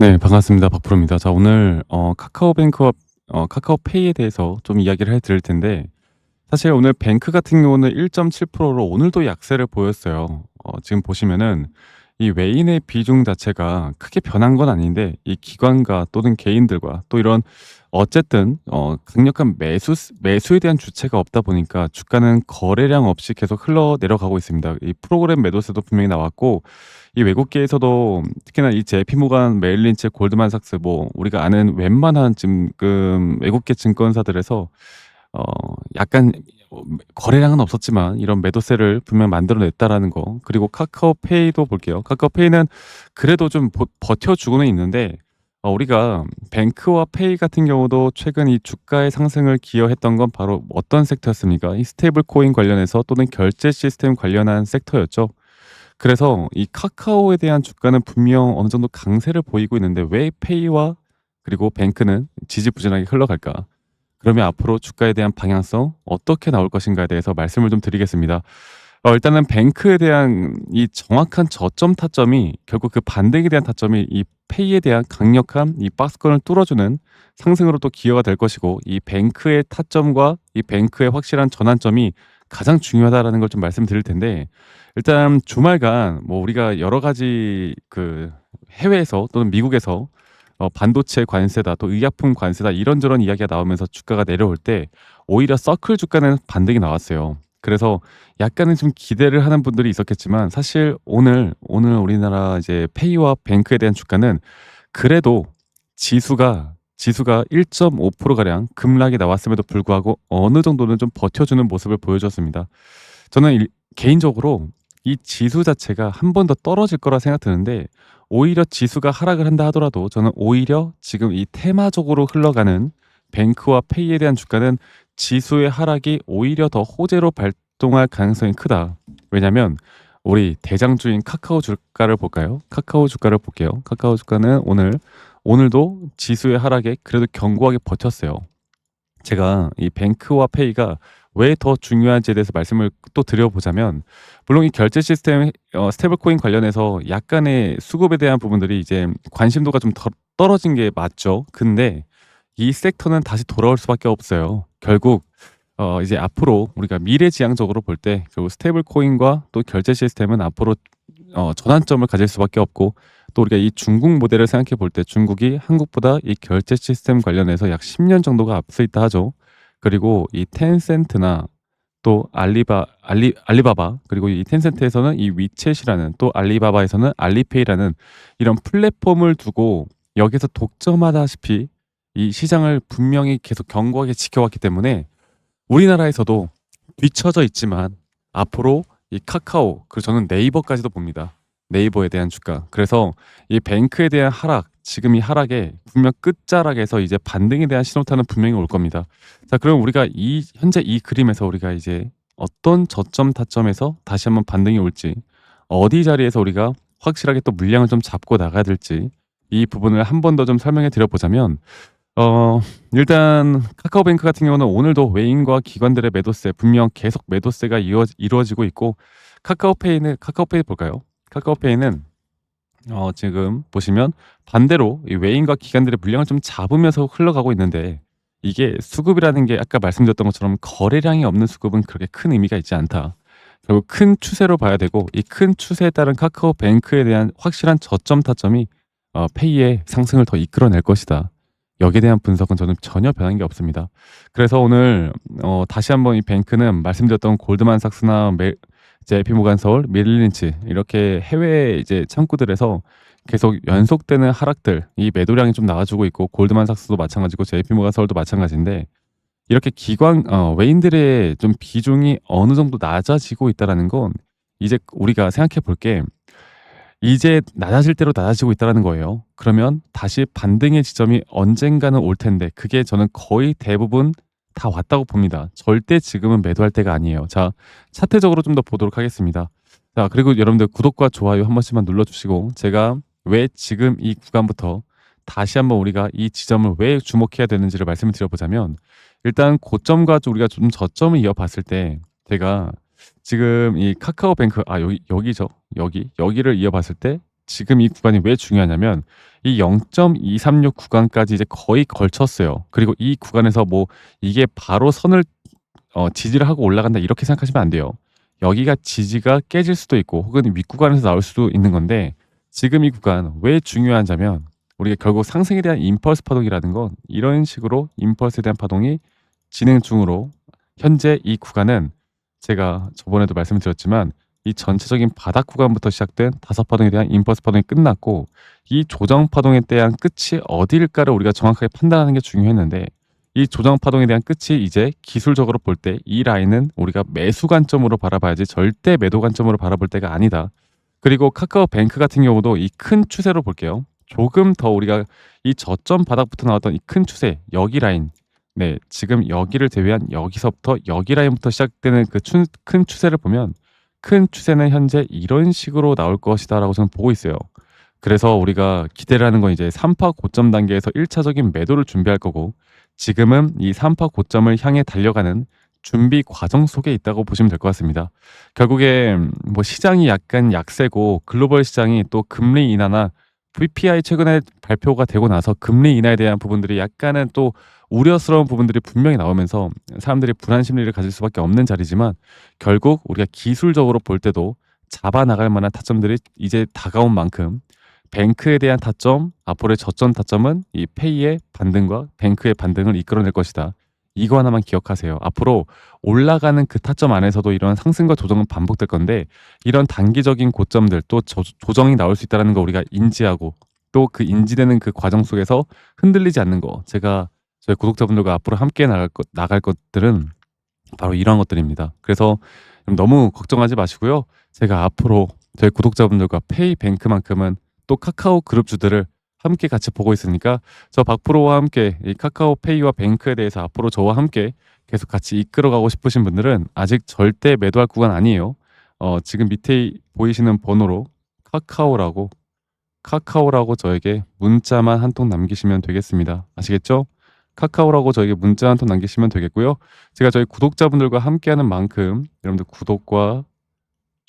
네 반갑습니다. 박프로입니다. 자 오늘 어 카카오뱅크와 어 카카오페이에 대해서 좀 이야기를 해 드릴 텐데 사실 오늘 뱅크 같은 경우는 1.7%로 오늘도 약세를 보였어요. 어 지금 보시면은 이 외인의 비중 자체가 크게 변한 건 아닌데 이 기관과 또는 개인들과 또 이런 어쨌든 어 강력한 매수 매수에 대한 주체가 없다 보니까 주가는 거래량 없이 계속 흘러 내려가고 있습니다. 이 프로그램 매도세도 분명히 나왔고 이 외국계에서도 특히나 이 JP모간, 메릴린치, 골드만삭스 뭐 우리가 아는 웬만한 지금 외국계 증권사들에서 어 약간 어 거래량은 없었지만 이런 매도세를 분명 만들어 냈다라는 거. 그리고 카카오페이도 볼게요. 카카오페이는 그래도 좀 버 버텨주고는 있는데 어 우리가 뱅크와 페이 같은 경우도 최근 이 주가의 상승을 기여했던 건 바로 어떤 섹터였습니까? 이 스테이블 코인 관련해서 또는 결제 시스템 관련한 섹터였죠. 그래서 이 카카오에 대한 주가는 분명 어느 정도 강세를 보이고 있는데 왜 페이와 그리고 뱅크는 지지부진하게 흘러갈까? 그러면 앞으로 주가에 대한 방향성 어떻게 나올 것인가에 대해서 말씀을 좀 드리겠습니다. 어 일단은 뱅크에 대한 이 정확한 저점 타점이 결국 그 반등에 대한 타점이 이 페이에 대한 강력한 이 박스권을 뚫어주는 상승으로 또 기여가 될 것이고 이 뱅크의 타점과 이 뱅크의 확실한 전환점이 가장 중요하다라는 걸 좀 말씀드릴 텐데 일단 주말간 뭐 우리가 여러 가지 그 해외에서 또는 미국에서 어 반도체 관세다 또 의약품 관세다 이런저런 이야기가 나오면서 주가가 내려올 때 오히려 서클 주가는 반등이 나왔어요. 그래서 약간은 좀 기대를 하는 분들이 있었겠지만 사실 오늘, 오늘 우리나라 이제 페이와 뱅크에 대한 주가는 그래도 지수가 지수가 1.5% 가량 급락이 나왔음에도 불구하고 어느 정도는 좀 버텨주는 모습을 보여줬습니다. 저는 일 개인적으로 이 지수 자체가 한 번 더 떨어질 거라 생각 드는데 오히려 지수가 하락을 한다 하더라도 저는 오히려 지금 이 테마적으로 흘러가는 뱅크와 페이에 대한 주가는 지수의 하락이 오히려 더 호재로 발동할 가능성이 크다. 왜냐면 우리 대장주인 카카오 주가를 볼까요? 카카오 주가를 볼게요. 카카오 주가는 오늘 오늘도 지수의 하락에 그래도 견고하게 버텼어요. 제가 이 뱅크와 페이가 왜 더 중요한지에 대해서 말씀을 또 드려보자면 물론 이 결제 시스템 어 스테이블 코인 관련해서 약간의 수급에 대한 부분들이 이제 관심도가 좀 더 떨어진 게 맞죠. 근데 이 섹터는 다시 돌아올 수밖에 없어요. 결국 어 이제 앞으로 우리가 미래지향적으로 볼 때 결국 스테이블 코인과 또 결제 시스템은 앞으로 어 전환점을 가질 수밖에 없고 또 우리가 이 중국 모델을 생각해 볼 때 중국이 한국보다 이 결제 시스템 관련해서 약 10년 정도가 앞서 있다 하죠. 그리고 이 텐센트나 또 알리바 알리 알리바바 그리고 이 텐센트에서는 이 위챗이라는 또 알리바바에서는 알리페이라는 이런 플랫폼을 두고 여기서 독점하다시피 이 시장을 분명히 계속 견고하게 지켜왔기 때문에 우리나라에서도 뒤처져 있지만 앞으로 이 카카오 그리고 저는 네이버까지도 봅니다. 네이버에 대한 주가. 그래서 이 뱅크에 대한 하락, 지금 이 하락에 분명 끝자락에서 이제 반등에 대한 신호탄은 분명히 올 겁니다. 자, 그럼 우리가 이 현재 이 그림에서 우리가 이제 어떤 저점 타점에서 다시 한번 반등이 올지, 어디 자리에서 우리가 확실하게 또 물량을 좀 잡고 나가야 될지 이 부분을 한 번 더 좀 설명해 드려 보자면 어 일단 카카오뱅크 같은 경우는 오늘도 외인과 기관들의 매도세 분명 계속 매도세가 이루어지고 있고 카카오페이는 카카오페이 볼까요? 카카오페이는 어 지금 보시면 반대로 이 외인과 기관들의 물량을 좀 잡으면서 흘러가고 있는데 이게 수급이라는 게 아까 말씀드렸던 것처럼 거래량이 없는 수급은 그렇게 큰 의미가 있지 않다. 결국 큰 추세로 봐야 되고 이 큰 추세에 따른 카카오뱅크에 대한 확실한 저점 타점이 어 페이의 상승을 더 이끌어낼 것이다. 여기에 대한 분석은 저는 전혀 변한 게 없습니다. 그래서 오늘 어 다시 한번 이 뱅크는 말씀드렸던 골드만삭스나 메 JP모간 서울, 메릴린치 이렇게 해외 이제 창구들에서 계속 연속되는 하락들 이 매도량이 좀 나와주고 있고 골드만삭스도 마찬가지고 JP모간 서울도 마찬가지인데 이렇게 기관 어 외인들의 좀 비중이 어느 정도 낮아지고 있다라는 건 이제 우리가 생각해 볼 게 이제 낮아질 대로 낮아지고 있다라는 거예요. 그러면 다시 반등의 지점이 언젠가는 올 텐데 그게 저는 거의 대부분 다 왔다고 봅니다. 절대 지금은 매도할 때가 아니에요. 자, 차트적으로 좀 더 보도록 하겠습니다. 자, 그리고 여러분들 구독과 좋아요 한 번씩만 눌러주시고 제가 왜 지금 이 구간부터 다시 한번 우리가 이 지점을 왜 주목해야 되는지를 말씀을 드려보자면 일단 고점과 우리가 좀 저점을 이어봤을 때 제가 지금 이 카카오뱅크 아 여기 여기죠. 여기 여기를 이어봤을 때 지금 이 구간이 왜 중요하냐면 이 0.236 구간까지 이제 거의 걸쳤어요. 그리고 이 구간에서 뭐 이게 바로 선을 어 지지를 하고 올라간다 이렇게 생각하시면 안 돼요. 여기가 지지가 깨질 수도 있고 혹은 윗구간에서 나올 수도 있는 건데 지금 이 구간 왜 중요하냐면 우리가 결국 상승에 대한 임펄스 파동이라는 건 이런 식으로 임펄스에 대한 파동이 진행 중으로 현재 이 구간은 제가 저번에도 말씀을 드렸지만 이 전체적인 바닥 구간부터 시작된 다섯 파동에 대한 임펄스 파동이 끝났고 이 조정 파동에 대한 끝이 어디일까를 우리가 정확하게 판단하는 게 중요했는데 이 조정 파동에 대한 끝이 이제 기술적으로 볼 때 이 라인은 우리가 매수 관점으로 바라봐야지 절대 매도 관점으로 바라볼 때가 아니다. 그리고 카카오 뱅크 같은 경우도 이 큰 추세로 볼게요. 조금 더 우리가 이 저점 바닥부터 나왔던 이 큰 추세 여기 라인 네 지금 여기를 제외한 여기서부터 여기 라인부터 시작되는 그 큰 추세를 보면 큰 추세는 현재 이런 식으로 나올 것이다라고 저는 보고 있어요. 그래서 우리가 기대를 하는 건 이제 3파 고점 단계에서 1차적인 매도를 준비할 거고 지금은 이 3파 고점을 향해 달려가는 준비 과정 속에 있다고 보시면 될 것 같습니다. 결국에 뭐 시장이 약간 약세고 글로벌 시장이 또 금리 인하나 VPI 최근에 발표가 되고 나서 금리 인하에 대한 부분들이 약간은 또 우려스러운 부분들이 분명히 나오면서 사람들이 불안 심리를 가질 수밖에 없는 자리지만 결국 우리가 기술적으로 볼 때도 잡아 나갈 만한 타점들이 이제 다가온 만큼 뱅크에 대한 타점, 앞으로의 저점 타점은 이 페이의 반등과 뱅크의 반등을 이끌어낼 것이다. 이거 하나만 기억하세요. 앞으로 올라가는 그 타점 안에서도 이런 상승과 조정은 반복될 건데 이런 단기적인 고점들 또 조, 조정이 나올 수 있다는 거 우리가 인지하고 또 그 인지되는 그 과정 속에서 흔들리지 않는 거 제가 저희 구독자분들과 앞으로 함께 나갈 것 나갈 것들은 바로 이러한 것들입니다. 그래서 너무 걱정하지 마시고요. 제가 앞으로 저희 구독자분들과 페이뱅크만큼은 또 카카오 그룹주들을 함께 같이 보고 있으니까 저 박프로와 함께 이 카카오페이와 뱅크에 대해서 앞으로 저와 함께 계속 같이 이끌어가고 싶으신 분들은 아직 절대 매도할 구간 아니에요. 어, 지금 밑에 보이시는 번호로 카카오라고 카카오라고 저에게 문자만 한 통 남기시면 되겠습니다. 아시겠죠? 카카오라고 저에게 문자 한 통 남기시면 되겠고요. 제가 저희 구독자분들과 함께하는 만큼 여러분들 구독과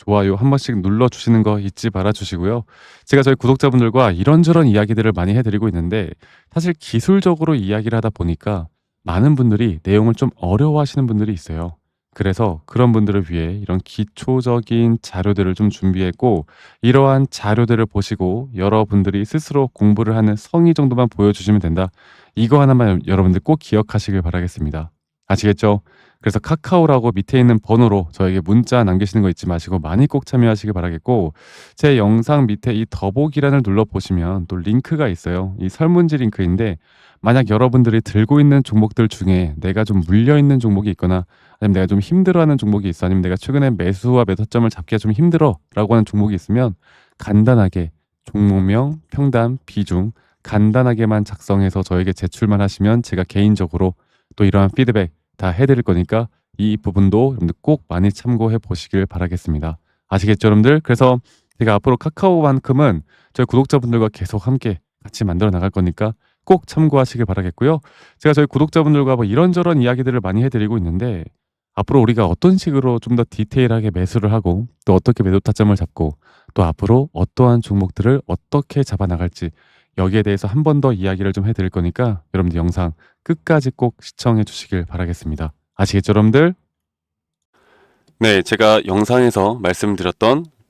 좋아요 한 번씩 눌러주시는 거 잊지 말아 주시고요. 제가 저희 구독자분들과 이런저런 이야기들을 많이 해드리고 있는데 사실 기술적으로 이야기를 하다 보니까 많은 분들이 내용을 좀 어려워하시는 분들이 있어요. 그래서 그런 분들을 위해 이런 기초적인 자료들을 좀 준비했고 이러한 자료들을 보시고 여러분들이 스스로 공부를 하는 성의 정도만 보여주시면 된다. 이거 하나만 여러분들 꼭 기억하시길 바라겠습니다. 아시겠죠? 그래서 카카오라고 밑에 있는 번호로 저에게 문자 남기시는 거 잊지 마시고 많이 꼭 참여하시길 바라겠고 제 영상 밑에 이 더보기란을 눌러 보시면 또 링크가 있어요. 이 설문지 링크인데 만약 여러분들이 들고 있는 종목들 중에 내가 좀 물려 있는 종목이 있거나 아니면 내가 좀 힘들어하는 종목이 있어 아니면 내가 최근에 매수와 매도점을 잡기가 좀 힘들어라고 하는 종목이 있으면 간단하게 종목명, 평단, 비중 간단하게만 작성해서 저에게 제출만 하시면 제가 개인적으로 또 이러한 피드백 다 해드릴 거니까 이 부분도 여러분들 꼭 많이 참고해 보시길 바라겠습니다. 아시겠죠, 여러분들? 그래서 제가 앞으로 카카오만큼은 저희 구독자분들과 계속 함께 같이 만들어 나갈 거니까 꼭 참고하시길 바라겠고요. 제가 저희 구독자분들과 뭐 이런저런 이야기들을 많이 해드리고 있는데 앞으로 우리가 어떤 식으로 좀 더 디테일하게 매수를 하고 또 어떻게 매도 타점을 잡고 또 앞으로 어떠한 종목들을 어떻게 잡아 나갈지 여기에 대해서 한 번 더 이야기를 좀 해드릴 거니까 여러분들 영상 끝까지 꼭 시청해 주시길 바라겠습니다. 아시겠죠, 여러분들? 네, 제가 영상에서 말씀드렸던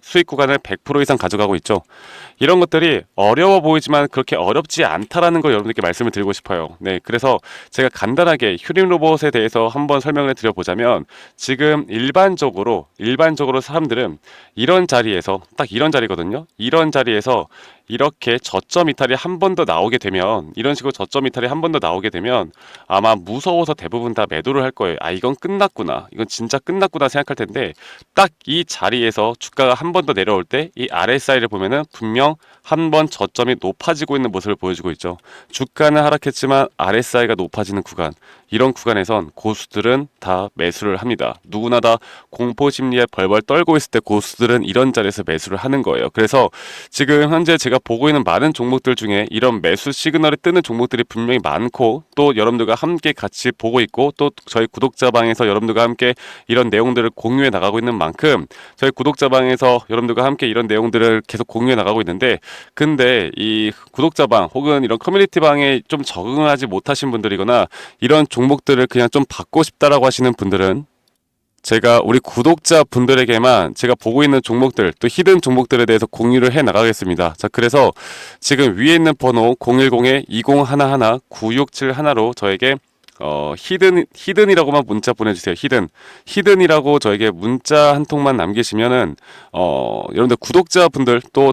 수익 구간을 100% 이상 가져가고 있죠. 이런 것들이 어려워 보이지만 그렇게 어렵지 않다라는 걸 여러분들께 말씀을 드리고 싶어요. 네, 그래서 제가 간단하게 휴림 로봇에 대해서 한번 설명을 드려보자면 지금 일반적으로 일반적으로 사람들은 이런 자리에서 딱 이런 자리거든요. 이런 자리에서 이렇게 저점 이탈이 한 번 더 나오게 되면 이런 식으로 저점 이탈이 한 번 더 나오게 되면 아마 무서워서 대부분 다 매도를 할 거예요. 아 이건 끝났구나. 이건 진짜 끝났구나 생각할 텐데 딱 이 자리에서 주가가 한번 더 내려올 때 이 RSI를 보면은 분명 한 번 저점이 높아지고 있는 모습을 보여주고 있죠. 주가는 하락했지만 RSI가 높아지는 구간 이런 구간에선 고수들은 다 매수를 합니다. 누구나 다 공포 심리에 벌벌 떨고 있을 때 고수들은 이런 자리에서 매수를 하는 거예요. 그래서 지금 현재 제가 보고 있는 많은 종목들 중에 이런 매수 시그널이 뜨는 종목들이 분명히 많고 또 여러분들과 함께 같이 보고 있고 또 저희 구독자방에서 여러분들과 함께 이런 내용들을 공유해 나가고 있는 만큼 저희 구독자방에서 여러분들과 함께 이런 내용들을 계속 공유해 나가고 있는데 근데 이 구독자방 혹은 이런 커뮤니티방에 좀 적응하지 못하신 분들이거나 이런 종목들을 그냥 좀 받고 싶다라고 하시는 분들은 제가 우리 구독자 분들에게만 제가 보고 있는 종목들 또 히든 종목들에 대해서 공유를 해 나가겠습니다. 자, 그래서 지금 위에 있는 번호 010-2011-9671로 저에게 어, 히든, 히든이라고만 문자 보내주세요. 히든. 히든이라고 저에게 문자 한 통만 남기시면은, 어, 여러분들 구독자분들 또